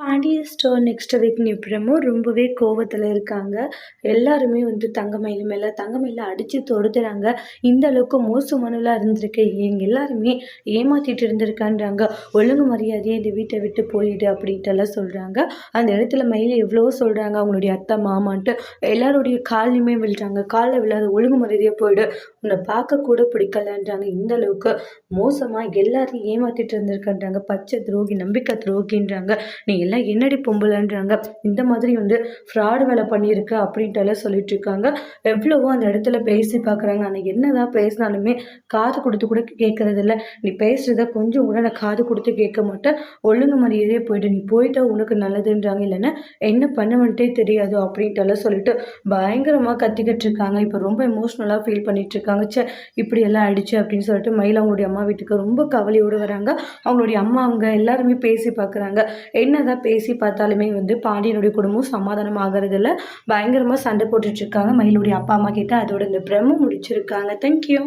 Pandya store next week நிப்ரமும் ரொம்பவே கோவத்தில் இருக்காங்க. எல்லாருமே வந்து தங்கமயில் மேலே தங்கமயில அடித்து தொடுத்துறாங்க இந்த அளவுக்கு மோசமானவளாக இருந்திருக்கு எங்கள் எல்லாருமே ஏமாற்றிட்டு இருந்திருக்கான்றாங்க. ஒழுங்கு மரியாதையே இந்த வீட்டை விட்டு போயிடு அப்படின்ட்டுலாம் சொல்கிறாங்க அந்த இடத்துல மயில் எவ்வளவோ சொல்கிறாங்க அவங்களுடைய அத்தை மாமான்ட்டு எல்லாருடைய காலையுமே விழுறாங்க. காலில் விழாத ஒழுங்கு மரியாதையாக போயிடு. உன்னை பார்க்க கூட பிடிக்கலன்றாங்க. இந்த அளவுக்கு மோசமாக எல்லாரையும் ஏமாற்றிட்டு இருந்திருக்கான்றாங்க. பச்சை துரோகி நம்பிக்கை துரோகின்றாங்க. நீ இல்லைன்னா என்னடி பொம்பளைன்றாங்க. இந்த மாதிரி வந்து ஃப்ராடு வேலை பண்ணியிருக்கு அப்படின்ட்டு எல்லாம் சொல்லிட்டு இருக்காங்க. எவ்வளவோ அந்த இடத்துல பேசி பார்க்குறாங்க ஆனால் என்னதான் பேசினாலுமே காது கொடுத்து கூட கேட்கறது இல்லை. நீ பேசுகிறத கொஞ்சம் கூட நான் காது கொடுத்து கேட்க மாட்டேன். ஒழுங்கு மரியாதையே போயிட்டு நீ போயிட்டா உனக்கு நல்லதுன்றாங்க. இல்லைன்னா என்ன பண்ணுவன்ட்டே தெரியாது அப்படின்ட்டெல்லாம் சொல்லிட்டு பயங்கரமாக கத்திக்கிட்டு இருக்காங்க. இப்போ ரொம்ப எமோஷ்னலாக ஃபீல் பண்ணிட்டு இருக்காங்க. சே இப்படி எல்லாம் ஆயிடுச்சு அப்படின்னு சொல்லிட்டு மயில் அவங்களுடைய அம்மா வீட்டுக்கு ரொம்ப கவலையோடு வராங்க. அவங்களுடைய அம்மா அவங்க எல்லாருமே பேசி பார்க்குறாங்க என்னதான் பேசி பார்த்தாலுமே வந்து பாண்டியனுடைய குடும்பம் சமாதானம் ஆகிறதில்ல பயங்கரமாக சண்டை போட்டுட்ருக்காங்க மயிலுடைய அப்பா அம்மா கிட்ட அதோட இந்த பிரம்ம முடிச்சிருக்காங்க. தேங்க்யூ